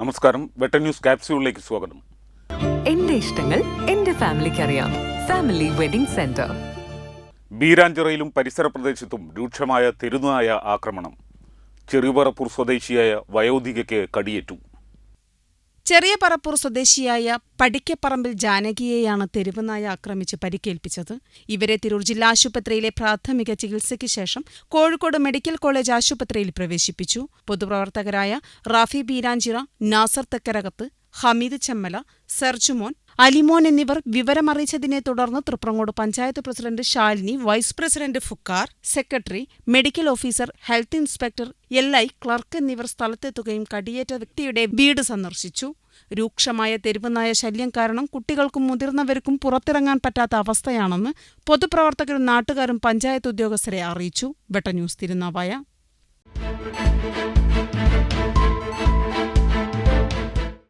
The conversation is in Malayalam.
നമസ്കാരം. വെട്ട ന്യൂസ് ക്യാപ്സ്യൂളിലേക്ക് സ്വാഗതം. എന്റെ ഇഷ്ടങ്ങൾ എന്റെ ഫാമിലിക്ക് അറിയാം. Family wedding centre. ബീരാഞ്ചിറയിലും പരിസര പ്രദേശത്തും രൂക്ഷമായ തെരുനായ ആക്രമണം. ചെറുപറപ്പൂർ സ്വദേശിയായ വയോധികയ്ക്ക് കടിയേറ്റു. ചെറിയ പറപ്പൂർ സ്വദേശിയായ പടിക്കപ്പറമ്പിൽ ജാനകിയെയാണ് തെരുവുനായ ആക്രമിച്ച് പരിക്കേൽപ്പിച്ചത്. ഇവരെ തിരൂർ ജില്ലാ ആശുപത്രിയിലെ പ്രാഥമിക ചികിത്സയ്ക്ക് ശേഷം കോഴിക്കോട് മെഡിക്കൽ കോളേജ് ആശുപത്രിയിൽ പ്രവേശിപ്പിച്ചു. പൊതുപ്രവർത്തകരായ റാഫി ബീരാഞ്ചിറ നാസർ തെക്കരകത്ത് ഹമീദ് ചെമ്മല സർജുമോൻ അലിമോൻ എന്നിവർ വിവരമറിയിച്ചതിനെ തുടർന്ന് Thriprangode panchayat president Shalini vice president ഫുക്കാർ secretary medical officer health inspector L I clerk എന്നിവർ സ്ഥലത്തെത്തുകയും കടിയേറ്റ വ്യക്തിയുടെ വീട് സന്ദർശിച്ചു. രൂക്ഷമായ തെരുവുനായ ശല്യം കാരണം കുട്ടികൾക്കും മുതിർന്നവർക്കും പുറത്തിറങ്ങാൻ പറ്റാത്ത അവസ്ഥയാണെന്ന് പൊതുപ്രവർത്തകരും നാട്ടുകാരും പഞ്ചായത്ത് ഉദ്യോഗസ്ഥരെ അറിയിച്ചു. വെട്ട ന്യൂസ് തിരുനാവായ.